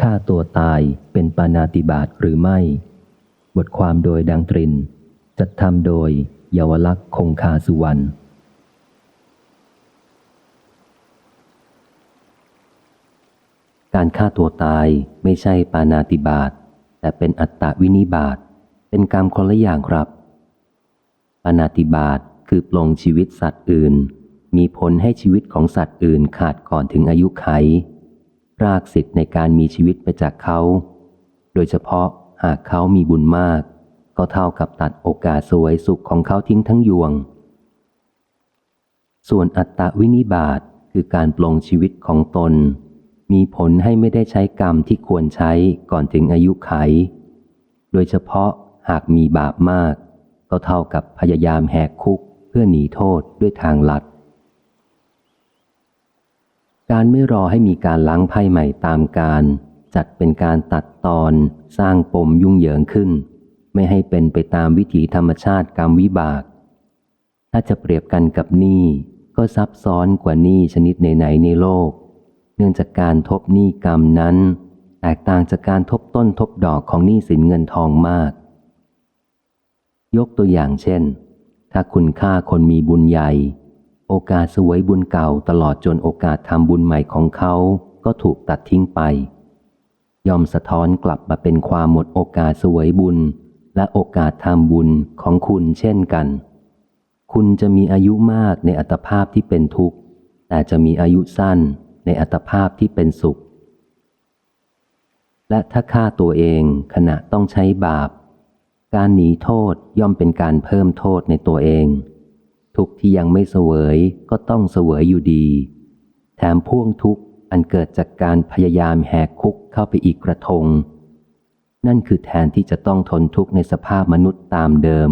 ฆ่าตัวตายเป็นปานาติบาตหรือไม่ บทความโดยดังตริน จัดทำโดยเยาวลักษณ์คงคาสุวรรณการฆ่าตัวตายไม่ใช่ปานาติบาตแต่เป็นอัตตวินิบาตเป็นกรรมคนละอย่างครับ ปานาติบาตคือปลงชีวิตสัตว์อื่น มีผลให้ชีวิตของสัตว์อื่นขาดก่อนถึงอายุไข รากสิทธิ์ในการมีชีวิตไปจากเขา โดยเฉพาะหากเขามีบุญมาก ก็เท่ากับตัดโอกาสสวยสุขของเขาทิ้งทั้งยวง ส่วนอัตตวินิบาตคือการปลงชีวิตของตน มีผลให้ไม่ได้ใช้กรรมที่ควรใช้ก่อนถึงอายุไข โดยเฉพาะหากมีบาปมาก ก็เท่ากับพยายามแหกคุกเพื่อหนีโทษด้วยทางลัด การไม่รอให้มีการล้างไพ่ใหม่ตามการ จัดเป็นการตัดตอนสร้างปมยุ่งเหยิงขึ้น ไม่ให้เป็นไปตามวิถีธรรมชาติกรรมวิบาก ถ้าจะเปรียบกันกับหนี้ก็ซับซ้อนกว่าหนี้ชนิดไหนๆในโลก เนื่องจากการทบหนี้กรรมนั้น แตกต่างจากการทบต้นทบดอกของหนี้สินเงินทองมาก ยกตัวอย่างเช่น ถ้าคุณค่าคนมีบุญใหญ่ โอกาสสวยบุญเก่าตลอดจนโอกาสทำบุญใหม่ของเขาก็ถูกตัดทิ้งไป ยอมสะท้อนกลับมาเป็นความหมดโอกาสสวยบุญ และโอกาสทำบุญของคุณเช่นกัน คุณจะมีอายุมากในอัตภาพที่เป็นทุกข์ แต่จะมีอายุสั้นในอัตภาพที่เป็นสุข และถ้าฆ่าตัวเองขณะต้องใช้บาป การหนีโทษย่อมเป็นการเพิ่มโทษในตัวเอง ทุกที่ยังไม่เสวยก็ต้องเสวยอยู่ดี แถมพ่วงทุกข์อันเกิดจากการพยายามแหกคุกเข้าไปอีกกระทง นั่นคือแทนที่จะต้องทนทุกข์ในสภาพมนุษย์ตามเดิม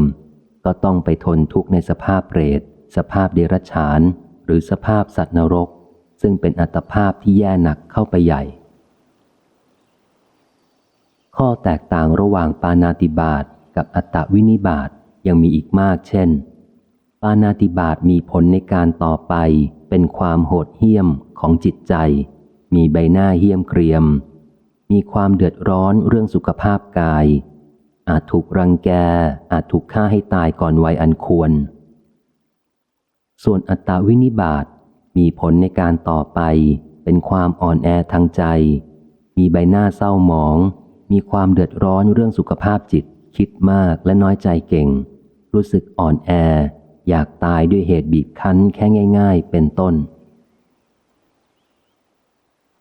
ก็ต้องไปทนทุกข์ในสภาพเปรต สภาพเดรัจฉาน หรือสภาพสัตว์นรก ซึ่งเป็นอัตภาพที่แย่หนักเข้าไปใหญ่ ข้อแตกต่างระหว่างปานาติบาตกับอัตตวินิบาตยังมีอีกมากเช่น ปานาติบาตมีผลในการต่อไปเป็นความโหดเหี้ยมของจิตใจ มีใบหน้าเหี้ยมเกรียม มีความเดือดร้อนเรื่องสุขภาพกาย อาจถูกรังแก อาจถูกฆ่าให้ตายก่อนวัยอันควร ส่วนอัตตวินิบาตมีผลในการต่อไป เป็นความอ่อนแอทางใจ มีใบหน้าเศร้าหมอง มีความเดือดร้อนเรื่องสุขภาพจิต คิดมากและน้อยใจเก่ง รู้สึกอ่อนแอ อยากตายด้วยเหตุบีบคั้นแค่ง่าย ๆ เป็นต้น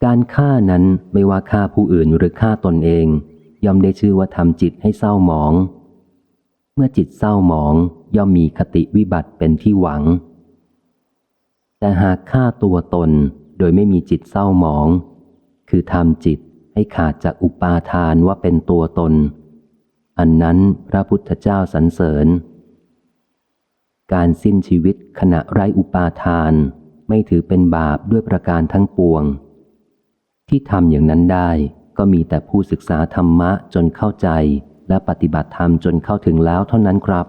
การฆ่านั้นไม่ว่าฆ่าผู้อื่นหรือฆ่าตนเอง ย่อมได้ชื่อว่าทำจิตให้เศร้าหมอง เมื่อจิตเศร้าหมองย่อมมีคติวิบัติเป็นที่หวัง แต่หากฆ่าตัวตนโดยไม่มีจิตเศร้าหมอง คือทำจิตให้ขาดจากอุปาทานว่าเป็นตัวตน อันนั้นพระพุทธเจ้าสรรเสริญ การสิ้นชีวิตขณะไร้อุปาทาน ไม่ถือเป็นบาปด้วยประการทั้งปวง ที่ทำอย่างนั้นได้ก็มีแต่ผู้ศึกษาธรรมะจนเข้าใจ และปฏิบัติธรรมจนเข้าถึงแล้วเท่านั้นครับ